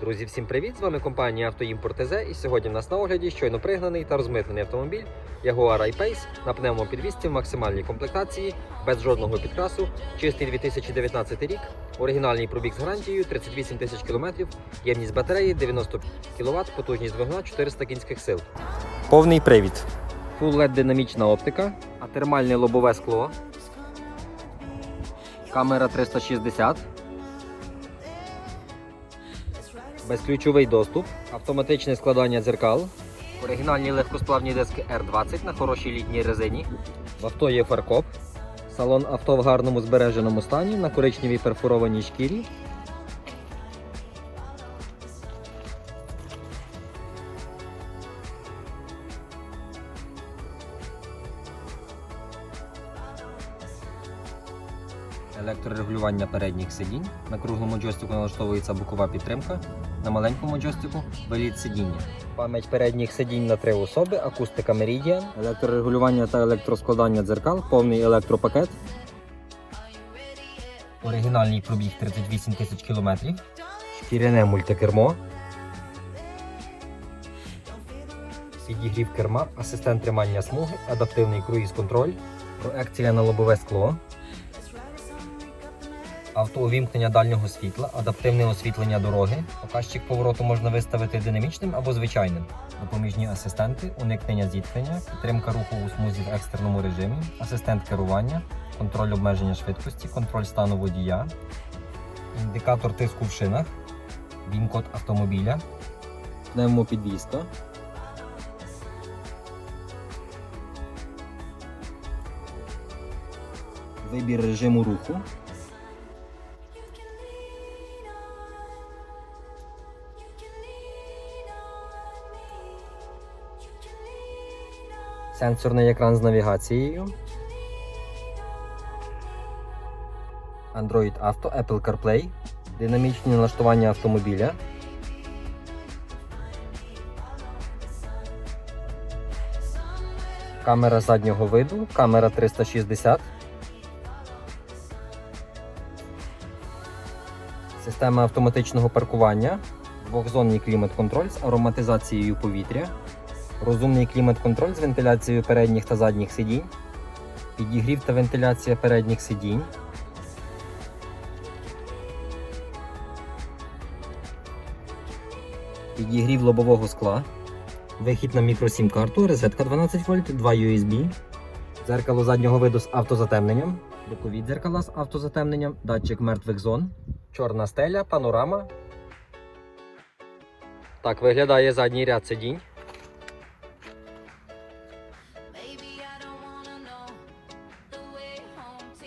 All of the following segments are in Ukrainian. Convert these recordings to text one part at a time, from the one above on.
Друзі, всім привіт! З вами компанія «Автоімпорт ТЗ» і сьогодні в нас на огляді щойно пригнаний та розмитнений автомобіль Jaguar I-Pace на пневмопідвісці в максимальній комплектації, без жодного підкрасу, чистий 2019 рік, оригінальний пробіг з гарантією 38 тисяч кілометрів, ємність батареї 90 кВт, потужність двигуна 400 кінських сил. Повний привід. Full LED динамічна оптика, а термальне лобове скло. Камера 360. Безключовий доступ, автоматичне складання дзеркал, оригінальні легкосплавні диски R20 на хорошій літній резині. В авто є фаркоп. Салон авто в гарному збереженому стані на коричневій перфорованій шкірі. Електрорегулювання передніх сидінь. На круглому джойстику налаштовується бокова підтримка. На маленькому джойстику виліт сидіння. Пам'ять передніх сидінь на три особи, акустика Meridian, електрорегулювання та електроскладання дзеркал, повний електропакет. Оригінальний пробіг 38 тисяч кілометрів. Шкіряне мультикермо. Підігрів керма, асистент тримання смуги, адаптивний круїз-контроль, проекція на лобове скло. Автоувімкнення дальнього світла, адаптивне освітлення дороги. Показчик повороту можна виставити динамічним або звичайним. Допоміжні асистенти, уникнення зіткнення, підтримка руху у смузі в екстреному режимі, асистент керування, контроль обмеження швидкості, контроль стану водія, індикатор тиску в шинах, він-код автомобіля, пневмопідвізка. Вибір режиму руху. Сенсорний екран з навігацією. Android Auto, Apple CarPlay, динамічні налаштування автомобіля. Камера заднього виду, камера 360. Система автоматичного паркування, двохзонний клімат-контроль з ароматизацією повітря. Розумний клімат-контроль з вентиляцією передніх та задніх сидінь, підігрів та вентиляція передніх сидінь, підігрів лобового скла, вихід на мікросім карту, розетка 12 вольт, 2 USB, дзеркало заднього виду з автозатемненням, бокові дзеркала з автозатемненням, датчик мертвих зон, чорна стеля, панорама. Так виглядає задній ряд сидінь.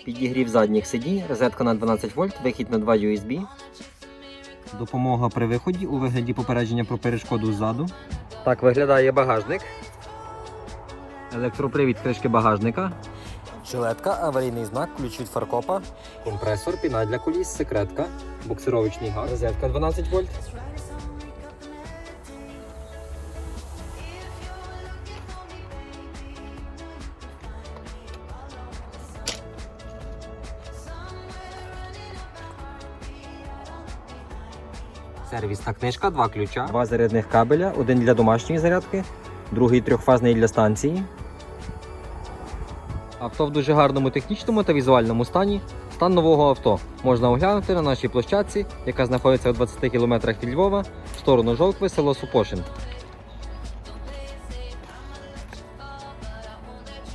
Підігрів задніх сидінь, розетка на 12 вольт, вихід на 2 USB. Допомога при виході у вигляді попередження про перешкоду ззаду. Так виглядає багажник. Електропривід кришки багажника. Жилетка, аварійний знак, ключ від фаркопа, компресор, піна для коліс, секретка, буксировочний газ, розетка 12 вольт. Сервісна книжка, два ключа, два зарядних кабеля, один для домашньої зарядки, другий трьохфазний для станції. Авто в дуже гарному технічному та візуальному стані. Стан нового авто можна оглянути на нашій площадці, яка знаходиться у 20 км від Львова, в сторону Жовкви, село Супошин.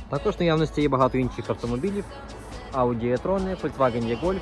Також наявності є багато інших автомобілів: Audi e-tron, Volkswagen e-Golf,